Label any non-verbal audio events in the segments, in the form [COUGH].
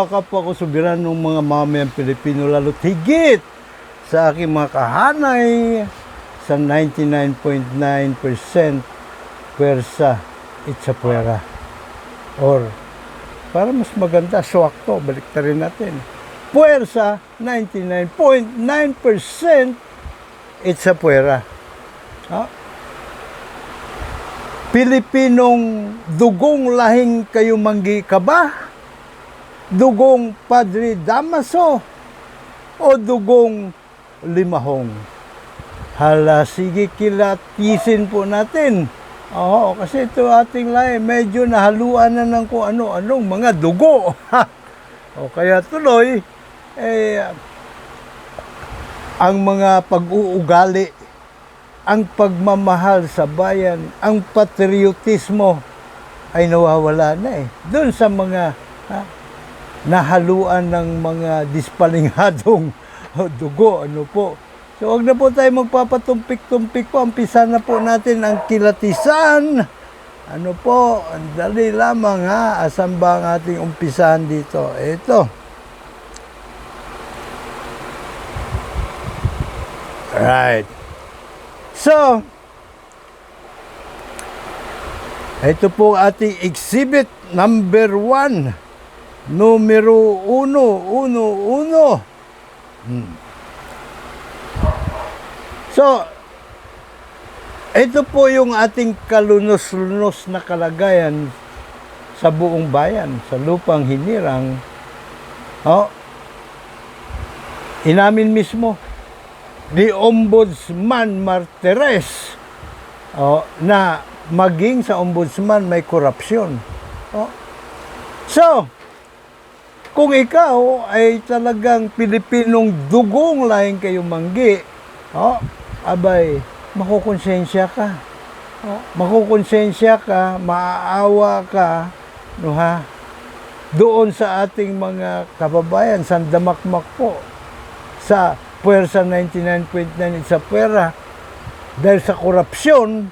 mga kapwa ko soberanong mga mamayang Pilipino lalo higit sa aking mga kahanay sa 99.9% pwersa itsa puwera. Or para mas maganda, swakto, balik rin natin. Puwersa, 99.9% itsa puwera. Ha? Pilipinong dugong lahing kayo manggi ka ba? Dugong Padre Damaso? O dugong limahong? Hala, sige kilatisin po natin. Oo, kasi ito ating lahi, medyo nahaluan na ng kung ano-anong mga dugo. [LAUGHS] o kaya tuloy, eh, ang mga pag-uugali ang pagmamahal sa bayan, ang patriotismo ay nawawala na eh. Doon sa mga ha, nahaluan ng mga dispalinghadong [LAUGHS] dugo, ano po. So wag na po tayo magpapatumpik-tumpik po. Umpisa na po natin ang kilatisan. Ano po, ang dali lamang ha. Asan ba ang ating umpisahan dito? Ito. Right. So, ito po ating exhibit number one. Numero uno, uno, uno. Hmm. So, ito po yung ating kalunos-lunos na kalagayan sa buong bayan, sa lupang hinirang. Oh, inamin mismo ni Ombudsman Martires oh, na maging sa ombudsman may korupsyon. Oh. So, kung ikaw ay talagang Pilipinong dugong lahing kayo manggi, oh, abay, makukonsensya ka. Oh, makukonsensya ka, maaawa ka, no ha? Doon sa ating mga kababayan, sa damakmak po, sa puwersa 99.9 sa pera, dahil sa korupsyon,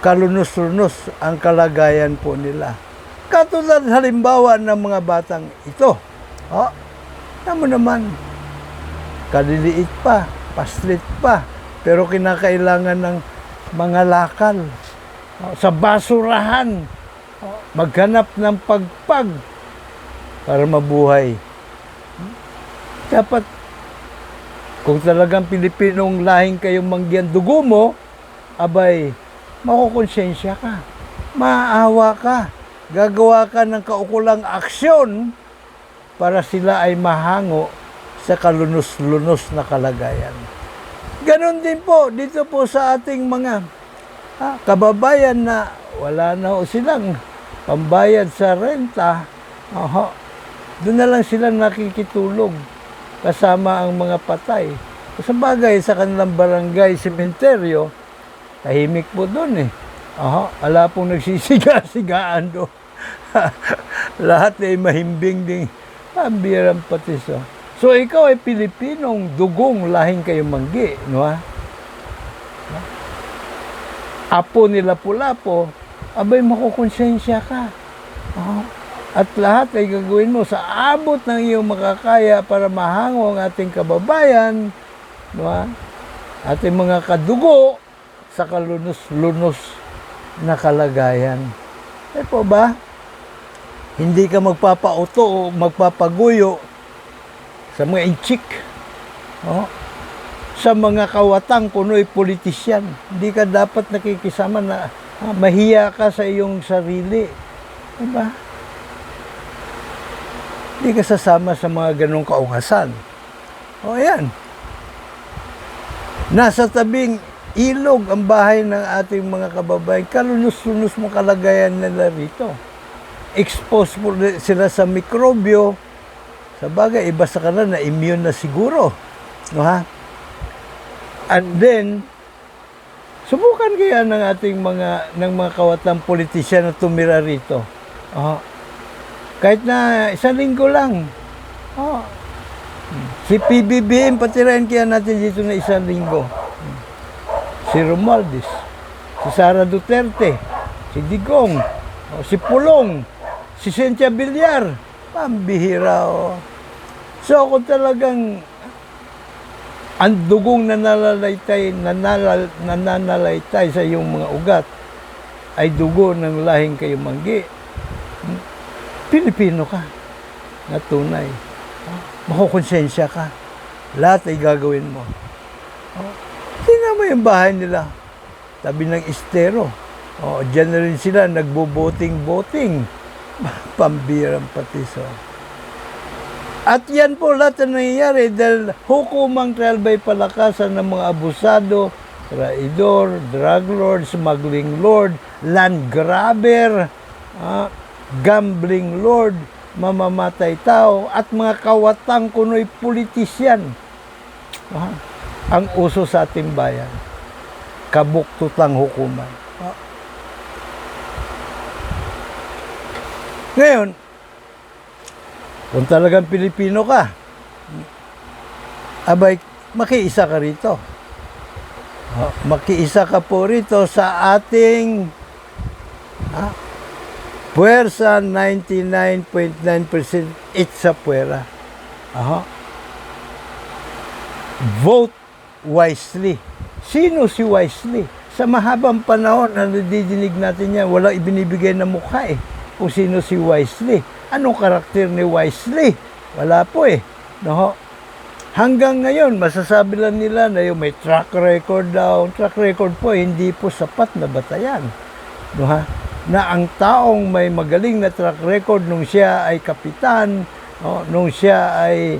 kalunos-lunos ang kalagayan po nila. Katulad halimbawa ng mga batang ito. Oh, tamo naman, kaliliit pa, paslit pa, pero kinakailangan ng mga lakal. Oh, sa basurahan, oh, maghanap ng pagpag para mabuhay. Dapat, kung talagang Pilipinong lahing kayong manggian dugo mo, abay, makukonsensya ka, maawa ka, gagawa ka ng kaukulang aksyon para sila ay mahango sa kalunos-lunos na kalagayan. Ganon din po dito po sa ating mga ah, kababayan na wala na silang pambayad sa renta. Oho, doon na lang sila nakikitulog kasama ang mga patay. Sa bagay, sa kanilang barangay, sementeryo, tahimik po doon eh. Aha, ala pong [LAUGHS] nagsisiga-sigaan doon. [LAUGHS] Lahat ay mahimbing ding pambirang pati so. So ikaw ay Pilipinong dugong lahing kayo manggi, no ha? Apo nila pula po, abay makukonsensya ka. Oh. At lahat ay gagawin mo sa abot ng iyong makakaya para mahango ang ating kababayan, no ha? Ating mga kadugo sa kalunos-lunos na kalagayan. Eh po ba? Hindi ka magpapauto o magpapaguyo sa mga inchik. Oh. Sa mga kawatang kuno'y politisyan. Hindi ka dapat nakikisama na ah, mahiya ka sa iyong sarili. Diba? Hindi ka sasama sa mga ganong kaungasan. O yan. Nasa tabing ilog ang bahay ng ating mga kababayan. Kalunos-lunos mo kalagayan nila rito. Exposed po sila sa mikrobyo. Sa bagay, iba sa kanila na immune na siguro. No, ha? And then, subukan kaya ng ating mga ng mga kawatang politisyan na tumira rito. Oh. Kahit na isang linggo lang. Oh. Si PBBM, patirahin kaya natin dito na isang linggo si Romualdez, si Sara Duterte, si Digong, O, si Pulong, si Cynthia Villar, pambihira o. So kung talagang ang dugong nananalaytay, nanalal, nananalaytay sa iyong mga ugat ay dugo ng lahing kayong manggi. Pilipino ka na tunay. Oh, Makukonsensya ka. Lahat ay gagawin mo. Oh, tingnan mo yung bahay nila. Tabi ng estero. Oh, dyan na rin sila nagbo-boting-boting. Pambirang patiso. At yan po lahat na nangyayari dahil hukumang trial by palakasan ng mga abusado, traidor, drug lord, smuggling lord, land grabber, ah, gambling lord, mamamatay tao, at mga kawatang kuno'y politisyan. Ah, ang uso sa ating bayan, kabuktutang hukuman. Ah. Ngayon, kung talagang Pilipino ka, abay, makiisa ka rito. Makiisa ka po rito sa ating ah, puwersa 99.9% it's sa puwera. Aha. Vote wisely. Sino si wisely? Sa mahabang panahon na nadidinig natin yan, wala ibinibigay na mukha eh. Kung sino si wisely. Anong karakter ni wisely? Wala po eh. No? Hanggang ngayon, masasabi lang nila na yung may track record daw. Track record po, hindi po sapat na batayan. No, ha? Na ang taong may magaling na track record nung siya ay kapitan, no, nung siya ay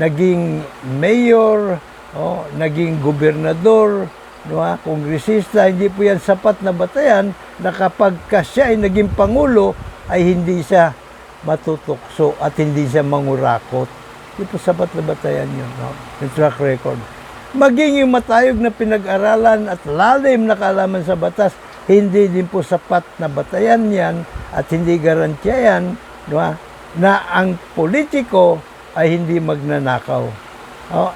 naging mayor, no, naging gobernador, no, ha? kongresista, hindi po yan sapat na batayan na kapag ka siya ay naging pangulo, ay hindi siya matutukso at hindi siya mangurakot. Hindi po sapat na batayan yun, no? yung track record. Maging yung matayog na pinag-aralan at lalim na kaalaman sa batas, hindi din po sapat na batayan yan at hindi garantiya yan no, ha, na ang politiko ay hindi magnanakaw. O,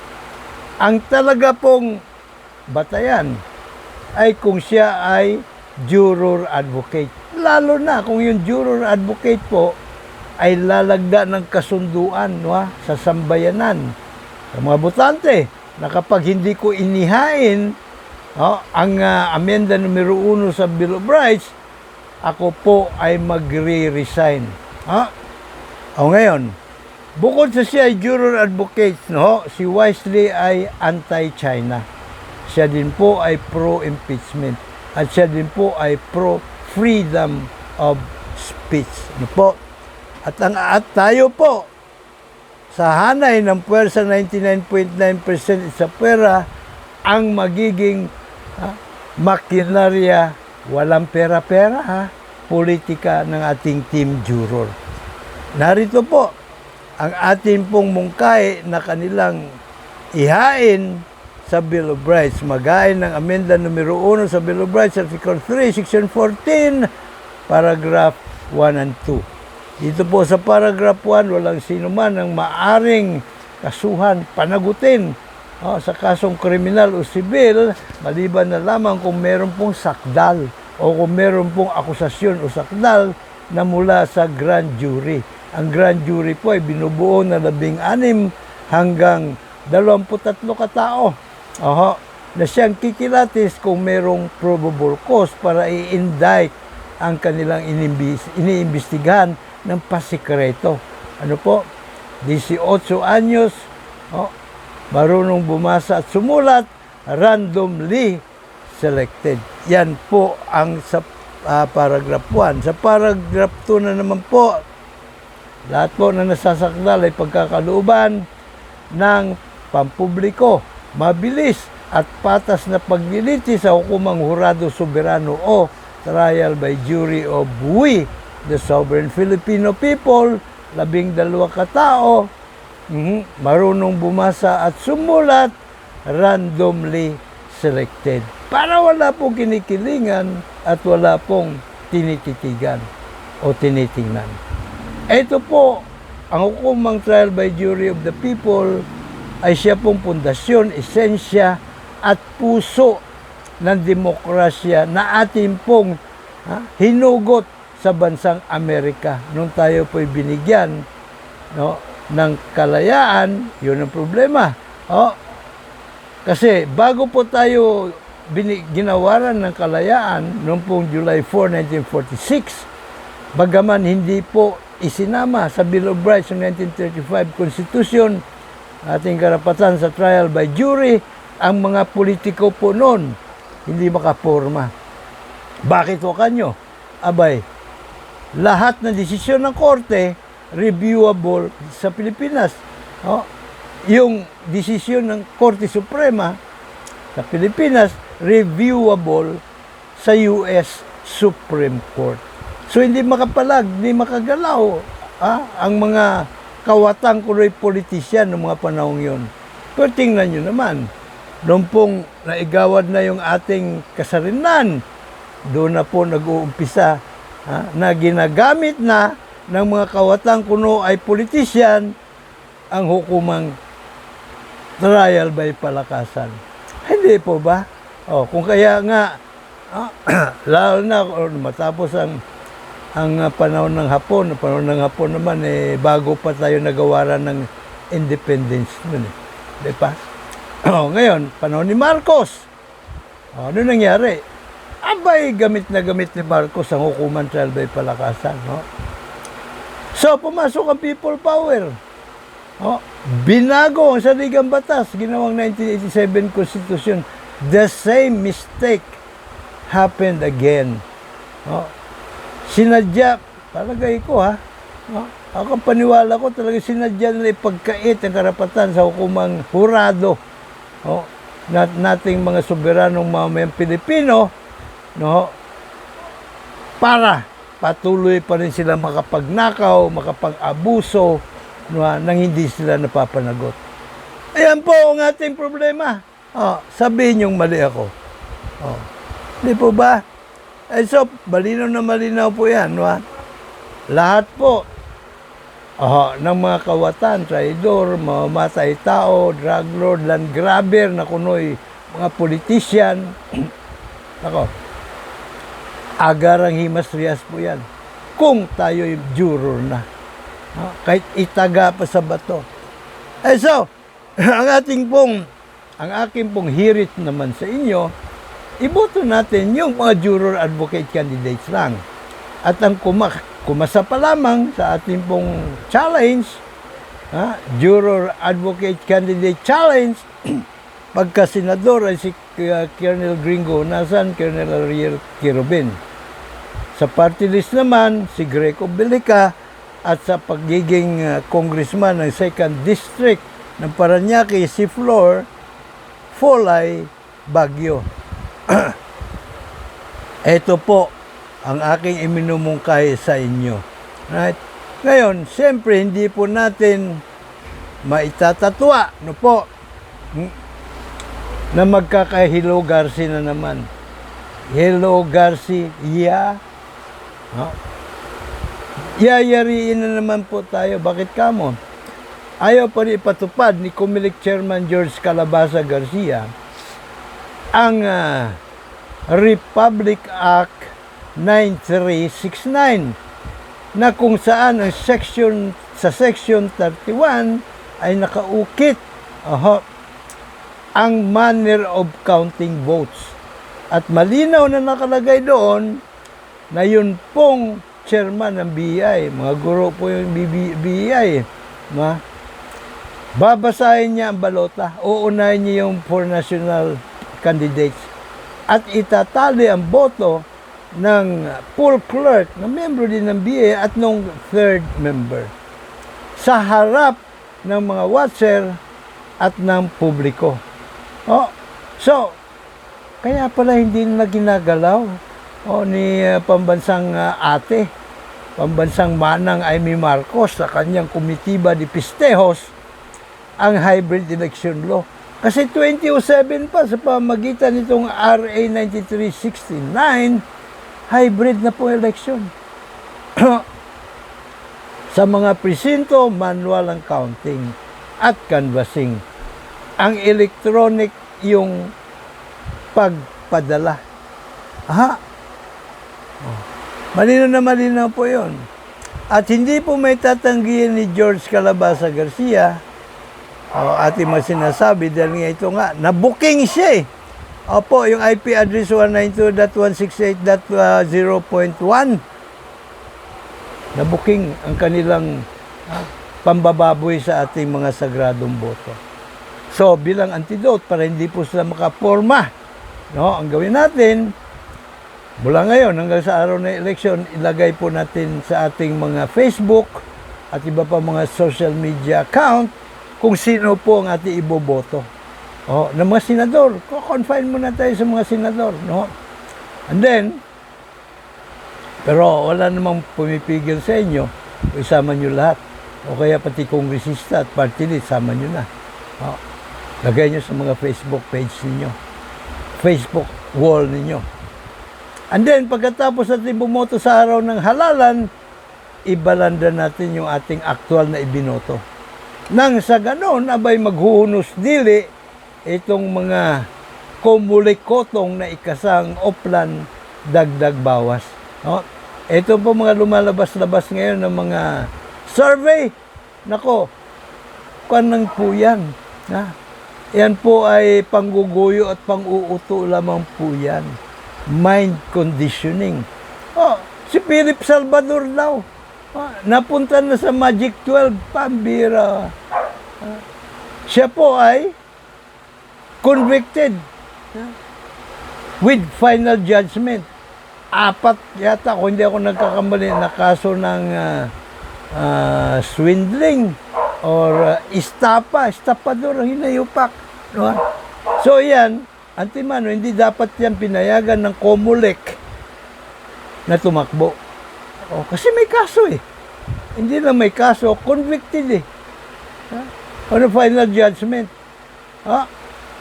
ang talaga pong batayan ay kung siya ay juror advocate. Lalo na kung yung juror advocate po ay lalagda ng kasunduan no, ha, sa sambayanan. Sa mga botante, na kapag hindi ko inihain oh, ang ah, amenda numero uno sa Bill of Rights, ako po ay magre-resign. Ha? O ngayon, bukod sa siya ay juror advocate, no, si Wisely ay anti-China. Siya din po ay pro-impeachment. At siya din po ay pro-freedom of speech. Ano po? At, ang, at tayo po, sa hanay ng puwersa 99.9% sa pera, ang magiging ha, makinarya, walang pera-pera ha, politika ng ating team juror. Narito po, ang ating pong mungkay na kanilang ihain sa Bill of Rights. Magain ng amenda numero 1 sa Bill of Rights, Article 3, Section 14, paragraph 1 and 2. Dito po sa paragraph 1, walang sino man ang maaring kasuhan, panagutin oh, sa kasong kriminal o sibil, maliban na lamang kung meron pong sakdal o kung meron pong akusasyon o sakdal na mula sa grand jury. Ang grand jury po ay binubuo na labing anim hanggang 23 katao. Oho, na siyang kikilatis kung merong probable cause para i-indict ang kanilang iniimbestigahan ng pasikreto. Ano po? 18 anyos, oh, marunong bumasa at sumulat, randomly selected. Yan po ang sa ah, paragraph 1. Sa paragraph 2 na naman po, lahat po na nasasakdal ay pagkakalooban ng pampubliko, mabilis at patas na pagliliti sa hukumang hurado soberano o trial by jury of we, the sovereign Filipino people, labing dalawa katao, mhm, marunong bumasa at sumulat, randomly selected. Para wala pong kinikilingan at wala pong tinititigan o tinitingnan. Ito po, ang hukumang trial by jury of the people ay siya pong pundasyon, esensya at puso ng demokrasya na ating pong ha, hinugot sa bansang Amerika. Nung tayo po'y binigyan no, ng kalayaan, yun ang problema. Oh, kasi bago po tayo ginawaran ng kalayaan noong pong July 4, 1946, bagaman hindi po isinama sa Bill of Rights ng 1935 Constitution, ating karapatan sa trial by jury, ang mga politiko po noon hindi makaporma. Bakit ho kanyo? Abay, lahat ng desisyon ng korte reviewable sa Pilipinas. Oh, yung desisyon ng Korte Suprema sa Pilipinas reviewable sa US Supreme Court. So hindi makapalag, hindi makagalaw ah, ang mga kawatang kuloy politisyan ng mga panahong yon. Pero tingnan nyo naman, noong pong naigawad na yung ating kasarinan, doon na po nag-uumpisa ah, na ginagamit na ng mga kawatang kuno ay politisyan ang hukumang trial by palakasan. Hindi po ba? Oh, kung kaya nga, ah, [CLEARS THROAT] lalo na matapos ang ang ah, panahon ng Hapon, panahon ng Hapon naman eh bago pa tayo nagawaran ng independence nun eh. Di ba? [CLEARS THROAT] Oh, ngayon, panahon ni Marcos. Oh, ano nangyari? Abay, gamit na gamit ni Marcos ang hukuman trial by palakasan. No? So, pumasok ang people power. Oh, binago ang saligang batas, ginawang 1987 Constitution. The same mistake happened again. Oh, sinadya, palagay ko ha, oh, ako paniwala ko talaga sinadya nila ipagkait ang karapatan sa hukumang hurado oh, nat nating mga soberanong mamayang Pilipino no, para patuloy pa rin sila makapagnakaw, makapag-abuso no, nang hindi sila napapanagot. Ayan po ang ating problema. Oh, sabihin yung mali ako. Oh. Di po ba? Eh so, malinaw na malinaw po yan. No? Lahat po oh, ng mga kawatan, traidor, mamamatay tao, drug lord, land grabber, na kunoy mga politician. [CLEARS THROAT] Nako, agarang himas riyas po yan. Kung tayo'y juror na. No? Kahit itaga pa sa bato. Eh so, [LAUGHS] ang ating pong, ang aking pong hirit naman sa inyo, iboto natin yung mga juror advocate candidates lang. At ang kumak kumasa pa lamang sa ating pong challenge, ha, juror advocate candidate challenge, [CLEARS THROAT] pagka senador ay si uh, Colonel Gringo, nasan Colonel Ariel Kirobin. Sa party list naman, si Greco Belica at sa pagiging uh, congressman ng 2nd District ng Paranaque, si Flor Folay Bagyo. [CLEARS THROAT] Ito po ang aking iminumungkahi sa inyo. Right? Ngayon, siyempre, hindi po natin maitatatwa, no po, hmm, na magkaka-Hello Garci na naman. Hello Garci, yeah. No? Yayariin na naman po tayo. Bakit kamo? Ayaw pa rin ipatupad ni Comelec Chairman George Calabasa Garcia ang ah, Republic Act 9369 na kung saan ang section sa section 31 ay nakaukit aha, ang manner of counting votes. At malinaw na nakalagay doon na yun pong chairman ng BI, mga guro po yung BI, ma, babasahin niya ang balota, uunahin niya yung four national candidates at itatali ang boto ng poll clerk na membro din ng BA at nung third member sa harap ng mga watcher at ng publiko. Oh, so, kaya pala hindi na ginagalaw oh, ni uh, pambansang uh, ate, pambansang manang Amy Marcos sa kanyang komitiba di Pistejos ang hybrid election law. Kasi 2007 pa sa pamagitan nitong RA 9369, hybrid na po election. [CLEARS THROAT] sa mga presinto, manual ang counting at canvassing. Ang electronic yung pagpadala. Ha? Oh. Malino na malinaw po yon. At hindi po may tatanggihan ni George Calabasa Garcia o ating mga sinasabi dahil nga ito nga, na-booking siya eh. Opo, yung IP address 192.168.0.1 na-booking ang kanilang pambababoy sa ating mga sagradong boto. So, bilang antidote para hindi po sila makaporma, no, ang gawin natin, mula ngayon hanggang sa araw ng eleksyon, ilagay po natin sa ating mga Facebook at iba pa mga social media account kung sino po ang ating iboboto. Oh, ng mga senador. Confine muna tayo sa mga senador, no? And then, pero wala namang pumipigil sa inyo. Isama nyo lahat. O kaya pati kongresista at party list, sama nyo na. O, lagay nyo sa mga Facebook page ninyo. Facebook wall ninyo. And then, pagkatapos natin bumoto sa araw ng halalan, ibalanda natin yung ating aktual na ibinoto. Nang sa ganon, abay maghuhunos dili itong mga kumulikotong na ikasang oplan dagdag bawas. No? Ito po mga lumalabas-labas ngayon ng mga survey. Nako, kanang po yan. Ha? Yan po ay pangguguyo at panguuto lamang po yan. Mind conditioning. Oh, si Philip Salvador daw. Ah, napunta na sa Magic 12, pambira. Ah, siya po ay convicted ah, with final judgment. Apat yata, kung hindi ako nagkakamali, na kaso ng ah, ah, swindling or uh, istapa, estapador, hinayupak. No? So yan, antimano, hindi dapat yan pinayagan ng Comelec na tumakbo. Oh, kasi may kaso eh. Hindi lang may kaso, convicted eh. Ha? Ano final judgment? Ha?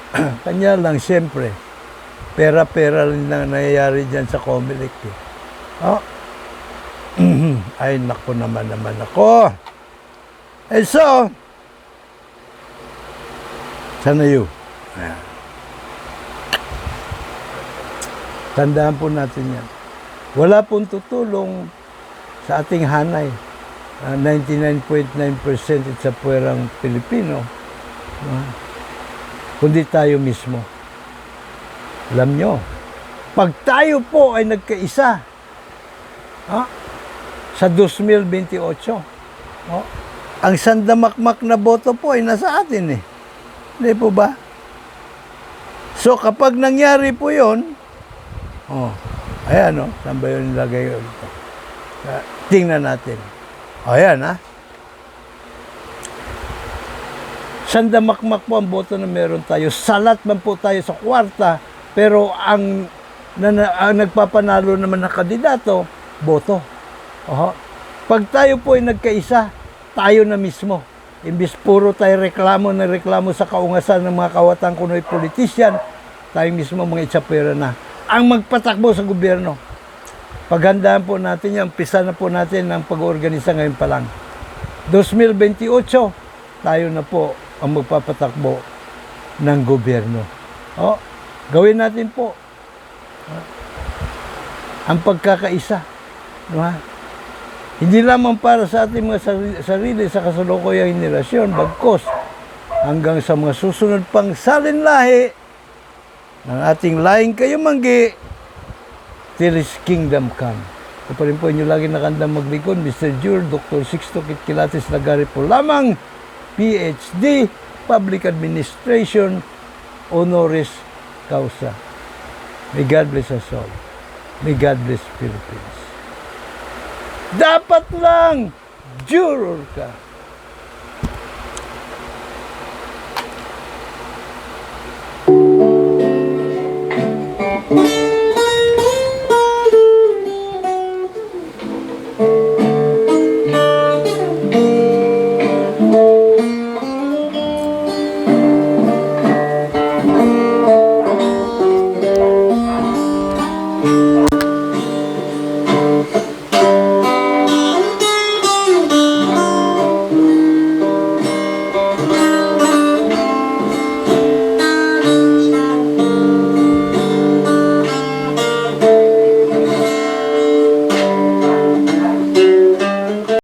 [CLEARS THROAT] Kanya lang, siyempre. Pera-pera lang na nangyayari dyan sa Comelec eh. Ha? [CLEARS THROAT] Ay, nako naman naman ako. And so, sana. Ayan. Tandaan po natin yan. Wala pong tutulong sa ating hanay. Ah, 99.9% it's sa puwerang Pilipino. Ah, kundi tayo mismo. Alam nyo, pag tayo po ay nagkaisa, ha, sa 2028, oh, ang sandamakmak na boto po ay nasa atin eh. Hindi po ba? So kapag nangyari po yon, oh, ayan oh, saan ba yun nilagay yun? Uh, tingnan natin. Ayan ha. Sandamakmak po ang boto na meron tayo. Salat man po tayo sa kwarta, pero ang, na, ang nagpapanalo naman na kandidato, boto. Oho. Pag tayo po ay nagkaisa, tayo na mismo. Imbis puro tayo reklamo na reklamo sa kaungasan ng mga kawatang kunoy politician, tayo mismo mga itsapera na. Ang magpatakbo sa gobyerno. Paghandaan po natin yan, pisa na po natin ang pag-organisa ngayon pa lang. 2028, tayo na po ang magpapatakbo ng gobyerno. O, gawin natin po ang pagkakaisa. No, ha? Hindi lamang para sa ating mga sarili, sa kasalukuyang henerasyon, bagkos hanggang sa mga susunod pang salinlahi ng ating lahing kayumanggi till His kingdom come. Ito pa rin po inyo lagi nakandang maglikod, Mr. Jure, Dr. Sixto Kitkilatis Lagari po lamang, PhD, Public Administration, honoris causa. May God bless us all. May God bless Philippines. Dapat lang, juror ka.